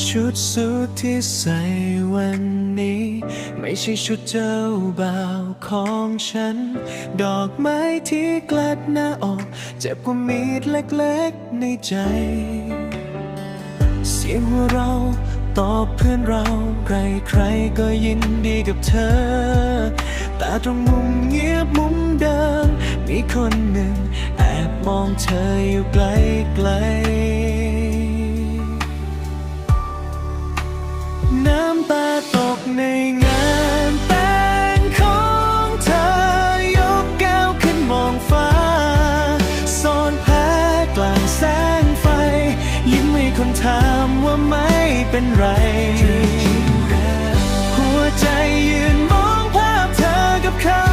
ชุดสูทที่ใส่วันนี้ ไม่ใช่ชุดเจ้าบ่าวของฉัน ดอกไม้ที่กลัดหน้าออกเจ็บกว่ามีดเล็กๆในใจ เสียงหัวเราตอบเพื่อนเรา ใครๆก็ยินดีกับเธอ แต่ตรงมุมเงียบมุมเดิม มีคนหนึ่ง แอบมองเธออยู่ไกล ถามว่าไม่เป็นไร หัวใจยืนมองภาพเธอกับเขา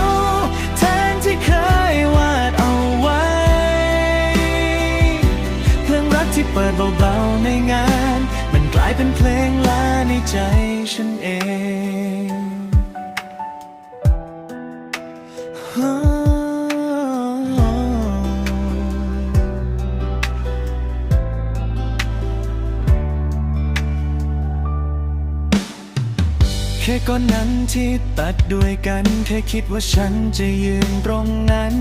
แทนที่เคยวาดเอาไว้เพลงรักที่เปิดเบาๆในงาน มันกลายเป็นเพลงลาในใจฉันเอง ค่ก้อนนั้นที่ตัดด้วยกันแค่คิดว่าฉันจะยืนตรงนั้น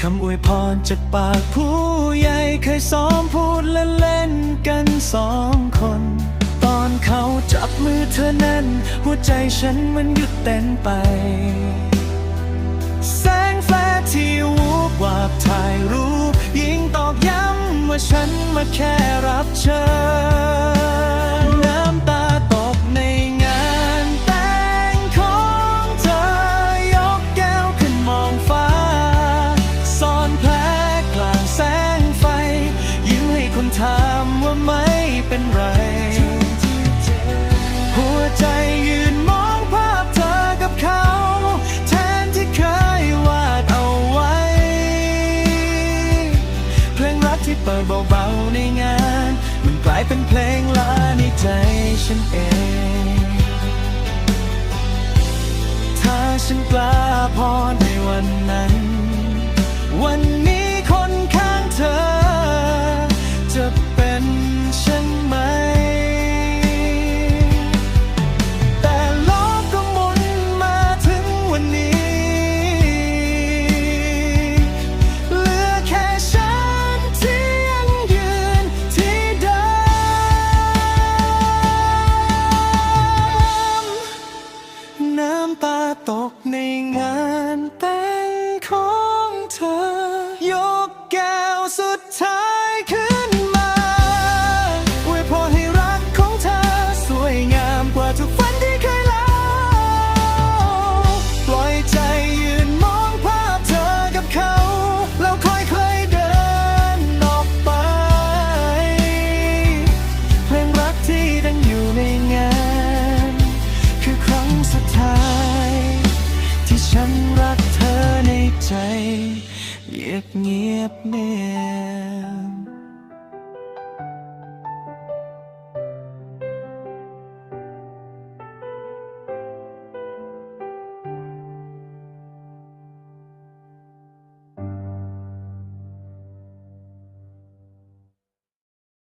คำอวยพรจากปากผู้ใหญ่เคยซ้อมพูดและเล่นกันสองคน ตอนเขาจับมือเธอนั้น หัวใจฉันมันหยุดเต้นไป แสงแฟลชที่วูบวาบถ่ายรูป ยิ่งตอกย้ำว่าฉันมาแค่รับเชิญ ถามว่าไม่เป็นไร หัวใจยืนมองภาพเธอกับเขา แทนที่เคยวาดเอาไว้ เพลงรักที่เปิดเบาๆในงาน มันกลายเป็นเพลงลาในใจฉันเอง ถ้าฉันกล้าพอในวันนั้น วันนี้ นรักเธอในใจ เงียบเงียบเนี่ย